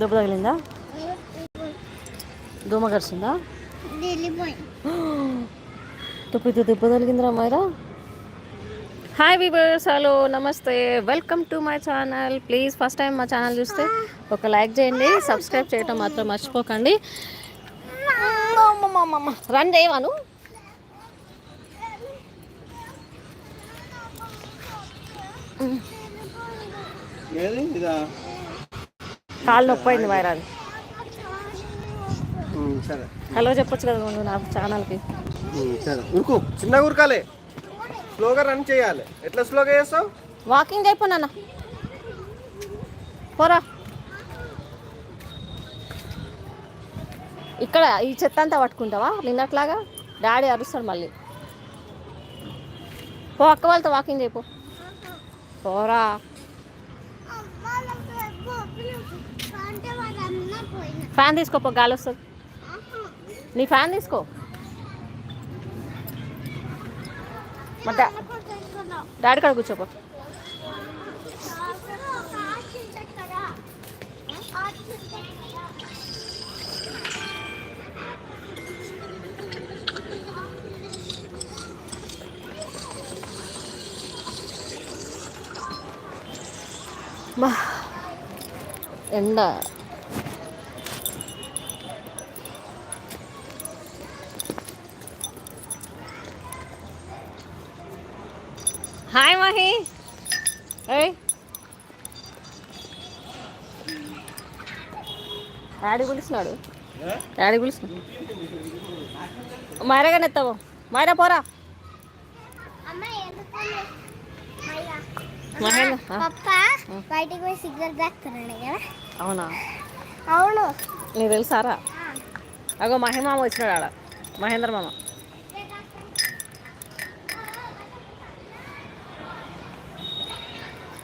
దెబ్బ తగిలిందా దోమ కరిచిందా తప్పితే దెబ్బ తగిలిందిరా మైరా. హాయ్ వివర్స్ హలో నమస్తే. Welcome to my channel please first time మా ఛానల్ చూస్తే ఒక లైక్ చేయండి సబ్స్క్రైబ్ చేయటం మాత్రం మర్చిపోకండి. రన్ చేయవాను ఏది ఇదా? కాళ్ళు నొప్పి అయింది సరే. హలో చెప్పొచ్చు కదా నువ్వు నా ఛానల్కి. సరే. ఉరుకు చిన్నగా ఉరకాలి స్లోగా రన్ చేయాలి. ఎట్లా స్లోగా చేస్తావు? వాకింగ్ అయిపోయినా పోరా. ఇక్కడ ఈ చెత్త అంతా పట్టుకుంటావా? నిన్నట్లాగా డాడీ అరుస్తాడు మళ్ళీ. పో అక్క వాళ్ళతో వాకింగ్ అయిపో పోరా. ఫ్యాన్ తీసుకోపో గాలి వస్తుంది. నీ ఫ్యాన్ తీసుకో. డా- డాడీ కాడ కూర్చోపో ఎండ. హాయ్ మహి ఏయ్ డాడీ పిలుస్తున్నాడు. డాడీ పిలుస్తున్నాడు. మైరాగానే ఎత్తావు? మైరా పోరా. బయటికి సిగ్నల్ దాక్కున్నాడు కదా. అవునా? అవును. నీకు తెలుసారా? అగో మహిమామ వచ్చినాడు ఆడ. మహేంద్ర మామ.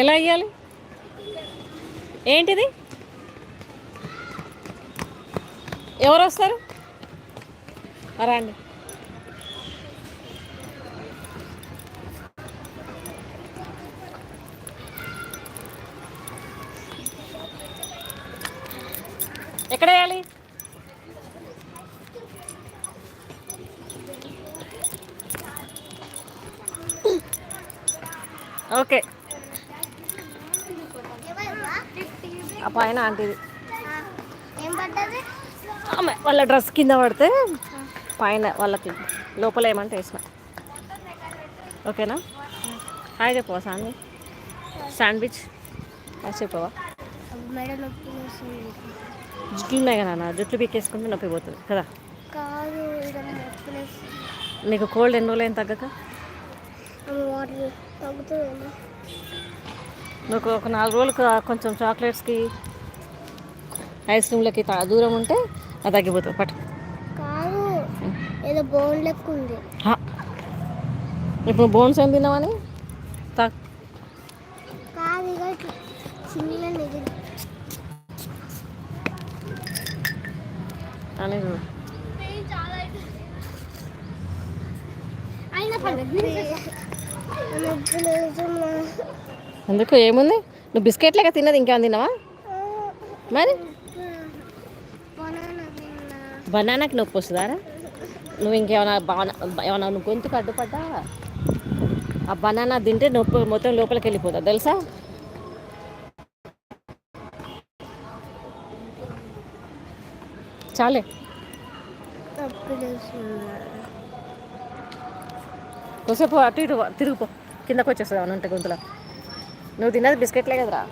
ఎలా ఇవ్వాలి ఏంటిది? ఎవరు వస్తారు? రండి. ఎక్కడ వేయాలి ఓకే. ఆ పైన ఆంటీది. ఏం ఆమె వాళ్ళ డ్రెస్ కింద పడితే పైన వాళ్ళకి లోపల ఏమంటే వేసిన. ఓకేనా? హాయ్ చెప్పవా శాండ్విచ్ శాండ్విచ్ చెప్పవా జుట్లు ఉన్నాయి కదా నాన్న జుట్లు పీకేసుకుంటే నొప్పి పోతుంది కదా. నీకు కోల్డ్ ఎన్ని రోజులు అయిన తగ్గక నువ్వు ఒక నాలుగు రోజులు కా- కొంచెం చాక్లెట్స్కి ఐస్ క్రీమ్లకి తా- దూరం ఉంటే అది తగ్గిపోతుంది. పట్టు. కాదు ఏదో బోన్ లెక్క ఉంది. ఇప్పుడు బోన్స్ ఏం తిన్నామని అని చూడు. ఎందుకు ఏముంది? నువ్వు బిస్కెట్లేక తిన్నది ఇంకేమైనా తిన్నావా? మరి? బనానాకి నొప్పి వస్తుందారా? నువ్వు ఇంకేమైనా బాగా ఏమైనా నువ్వు గొంతుకు అడ్డుపడ్డా? ఆ బనానా తింటే నొప్పి మొత్తం లోపలికి వెళ్ళిపోతా తెలుసా? చాలే. కొసేపు అటు ఇటు తిరుగుపో కిందకు వచ్చేస్తుంది అవునంటే గొంతులో. నువ్వు తిన్నది బిస్కెట్లే కదరా?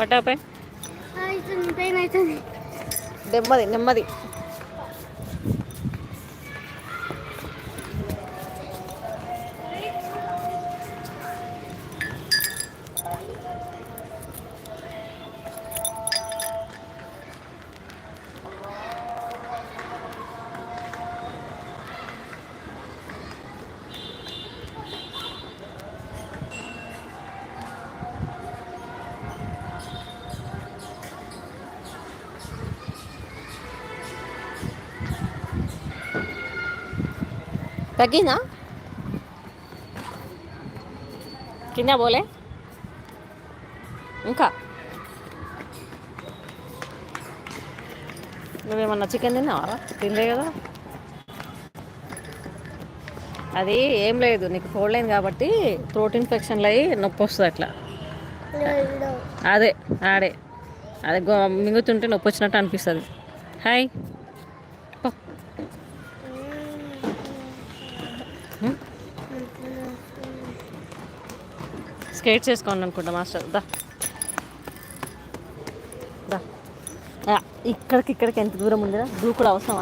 వాటాపై అవుతుంది పెయిన్ అవుతుంది. నెమ్మది నెమ్మది. తగ్గిందా కింద పోలే ఇంకా నువ్వేమన్నా చికెన్ తిన్నావా తినలే కదా అది ఏం లేదు. నీకు కోల్డ్ అయింది కాబట్టి థ్రోట్ ఇన్ఫెక్షన్లు అయ్యి నొప్పి వస్తుంది అట్లా. అదే ఆడే. అదే మింగుతుంటే నొప్పి వచ్చినట్టు అనిపిస్తుంది. హాయ్ పో. హ్మ్? స్కేట్ చేసుకోండి అనుకుంటా మాస్టర్. దా. దా. ఇక్కడికి ఇక్కడికి ఎంత దూరం ఉందిరా? దూకుడు అవసరం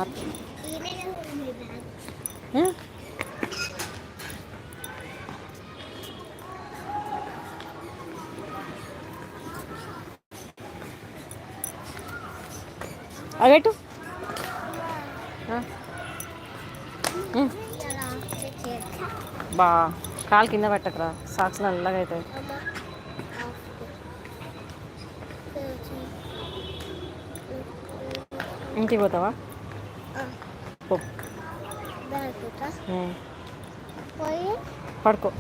అగట్టు బా. కాలు కింద పెట్టకరా. సాక్స్ నల్లగా అవుతాయి ఇంటికి పోతావా? పడుకో.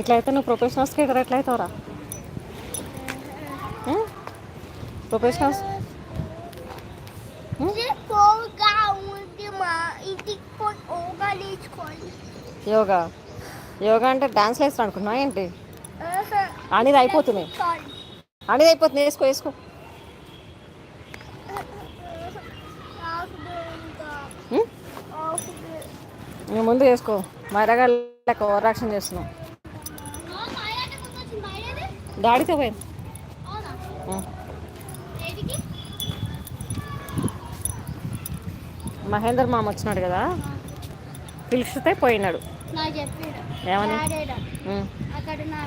ఇట్లా అయితే నువ్వు ప్రొఫెషనల్ స్కేటర్ ఎట్లా అవుతావురా ప్రొఫెషనల్స్. యోగా. యోగా అంటే డాన్స్ వేస్తాను అనుకున్నావా ఏంటి? అనేది అయిపోతుంది. అనేది అయిపోతుంది వేసుకో వేసుకో? నువ్వు ముందు వేసుకో. మరగా లెక్క ఓవరాక్షన్ చేస్తున్నావు. డాడీతో పోయింది. మహేందర్ మామ వచ్చినాడు కదా? పిలిచితే పోయినాడు. ఏమని?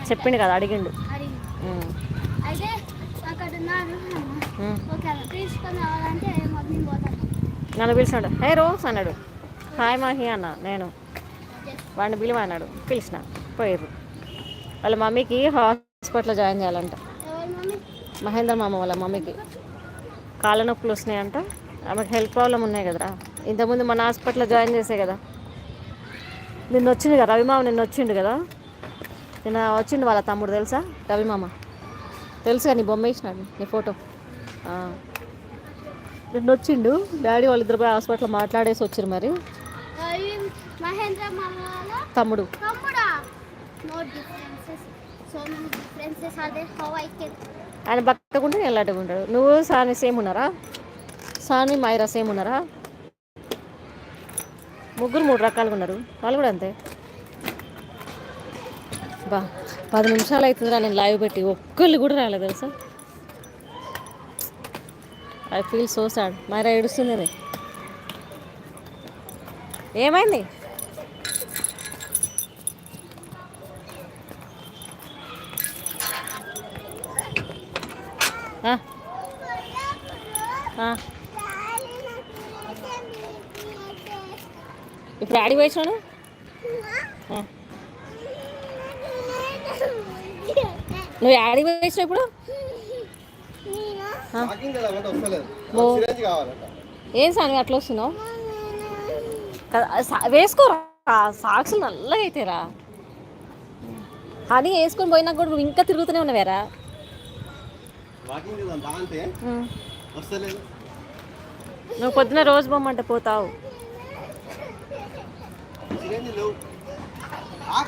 చెప్పిండు కదా అడిగిండు. నన్ను పిలిచినాడు హే రోస్ అన్నాడు. హాయ్ మాహి అన్న నేను. వాడిని పిలువ అన్నాడు. పిలిచిన పోయారు వాళ్ళ మమ్మీకి హాస్పిటల్లో జాయిన్ చేయాలంట. మహేందర్ మామ వాళ్ళ మమ్మీకి. కాళ్ళ నొప్పులు వస్తున్నాయంట. ఆమెకు హెల్త్ ప్రాబ్లం ఉన్నాయి కదరా. ఇంతకుముందు మన హాస్పిటల్లో జాయిన్ చేసే కదా. నిన్న వచ్చింది కదా రవిమామ నిన్న వచ్చిండు కదా? నిన్న వచ్చిండు వాళ్ళ తమ్ముడు తెలుసా? రవిమామ తెలుసుగా నీ బొమ్మ వేసినాడు నీ ఫోటో. నిన్న వచ్చిండు డాడీ వాళ్ళిద్దరు పోయి హాస్పిటల్లో మాట్లాడేసి వచ్చారు మరి. తమ్ముడు. ఆయన బక్కకుంటే నేను లడ్డుగా ఉంటాడు? నువ్వు సాని సేమ్ ఉన్నారా? సాని మైరా సేమ్ ఉన్నారా? ముగ్గురు మూడు రకాలుగా ఉన్నారు. వాళ్ళు కూడా అంతే. బా పది నిమిషాలు అవుతుందిరా నేను లైవ్ పెట్టి. ఒక్కళ్ళు కూడా రాలేదు తెలుసా? I feel so sad Maira ఏడుస్తుంది ఏమైంది? ఆ, ఇప్పుడు ఆడి పోయినాను నువ్వు ఆడి పోయినావు ఇప్పుడు. ఏం సాని అట్లా వస్తున్నావు? వేసుకోరా? సాక్సులు నల్లగా అయితేరా. అని వేసుకొని పోయినా కూడా నువ్వు ఇంకా తిరుగుతూనే ఉన్నావేరా? నువ్వు పొద్దున రోజు బొమ్మంటే పోతావు. ఇదేంది లేవు. ఆకలి